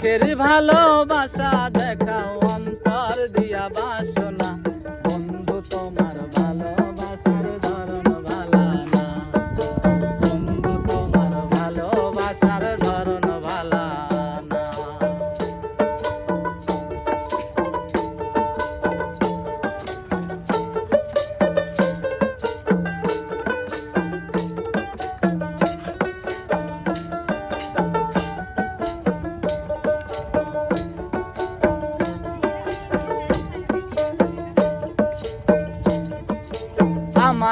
आखिर भलोबासा देखाओ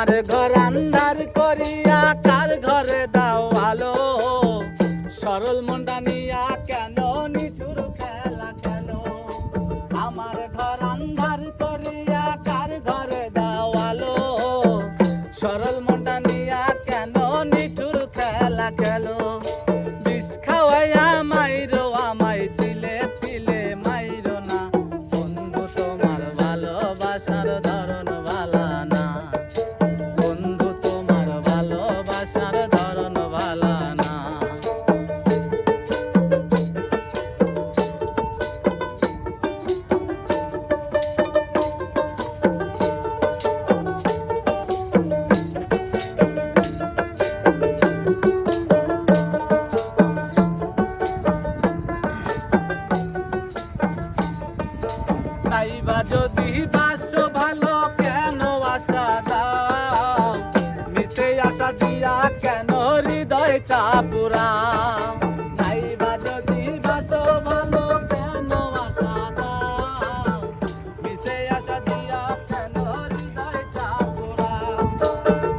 আমার ঘর আন্ধার করি। চাপুরা খাইবা যদি বাসো ভালো কেন আসা দাও? মিশে আসা দিয়াছেন হৃদয় চাপুরা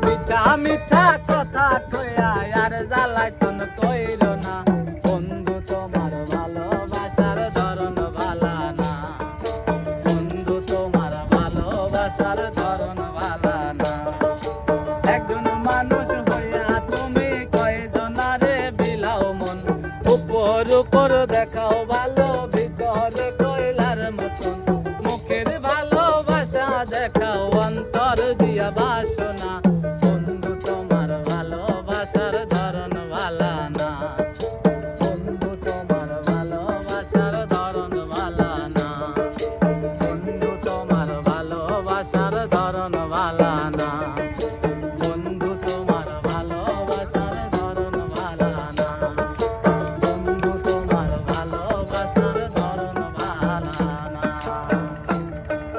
মিঠা মিঠা কথা কয়া আর জ্বালাইতন কইল না। হুজুর দেখাও ভালো, ভিতরে কয়লার মতন। মুখের ভালোবাসা দেখাও, অন্তর দিয়া বাসনা। বন্ধু, তোমার ভালোবাসার ধরন ভালা বন্ধু, তোমার ভালোবাসার ধরন ভালা বন্ধু, তোমার ভালোবাসার ধরন ভালা না